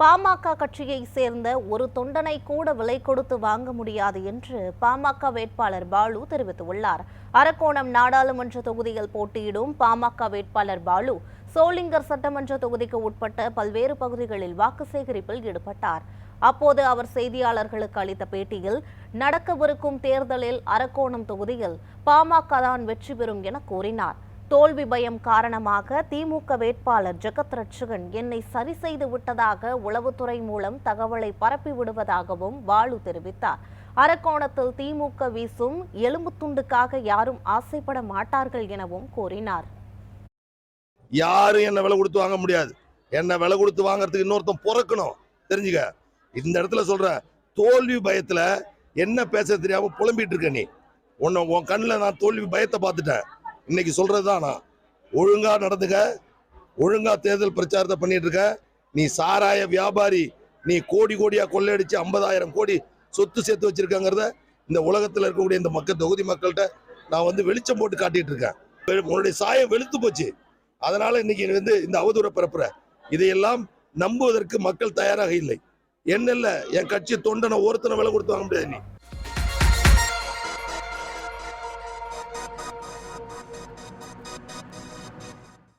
பாமக கட்சியை சேர்ந்த ஒரு தொண்டனை கூட விலை கொடுத்து வாங்க முடியாது என்று பாமக வேட்பாளர் பாலு தெரிவித்துள்ளார். அரக்கோணம் நாடாளுமன்ற தொகுதியில் போட்டியிடும் பாமக வேட்பாளர் பாலு சோளிங்கர் சட்டமன்ற தொகுதிக்கு உட்பட்ட பல்வேறு பகுதிகளில் வாக்கு சேகரிப்பில் ஈடுபட்டார். அப்போது அவர் செய்தியாளர்களுக்கு அளித்த பேட்டியில் நடக்கவிருக்கும் தேர்தலில் அரக்கோணம் தொகுதியில் பாமக தான் வெற்றி பெறும் என கூறினார். தோல்வி பயம் காரணமாக திமுக வேட்பாளர் ஜெகத் ரட்சகன் என்னை சரி செய்து விட்டதாக உளவுத்துறை மூலம் தகவலை பரப்பி விடுவதாகவும் பாலு தெரிவித்தார். அரக்கோணத்தில் திமுக வீசும் எலும்பு துண்டுக்காக யாரும் ஆசைப்பட மாட்டார்கள் எனவும் கூறினார். யாரும் என்ன விலை கொடுத்து வாங்க முடியாது. என்ன விலை கொடுத்து வாங்குறதுக்கு இன்னொருத்தன் பிறக்கணும். தெரிஞ்சுக்க. இந்த இடத்துல சொல்ற தோல்வி பயத்துல என்ன பேச தெரியாம புலம்பிட்டு இருக்க நீ. உன்னை உன் கண்ணில் நான் தோல்வி பயத்தை பார்த்துட்டேன். இன்னைக்கு சொல்றதுதான் நான் ஒழுங்கா நடந்துக்க ஒழுங்கா தேர்தல் பிரச்சாரத்தை பண்ணிட்டு இருக்க நீ சாராய வியாபாரி நீ கோடி கோடியா கொள்ளையடிச்சு ஐம்பதாயிரம் கோடி சொத்து சேர்த்து வச்சிருக்காங்கிறத இந்த உலகத்துல இருக்கக்கூடிய இந்த மக்கள் தொகுதி மக்கள்கிட்ட நான் வந்து வெளிச்சம் போட்டு காட்டிட்டு இருக்கேன். உன்னுடைய சாயம் வெளுத்து போச்சு. அதனால இன்னைக்கு வந்து இந்த அவதூற பரப்புற. இதையெல்லாம் நம்புவதற்கு மக்கள் தயாராக இல்லை. என்னல்ல என் கட்சி தொண்டனை ஒருத்தனை விலை கொடுத்து வாங்க முடியாது நீ.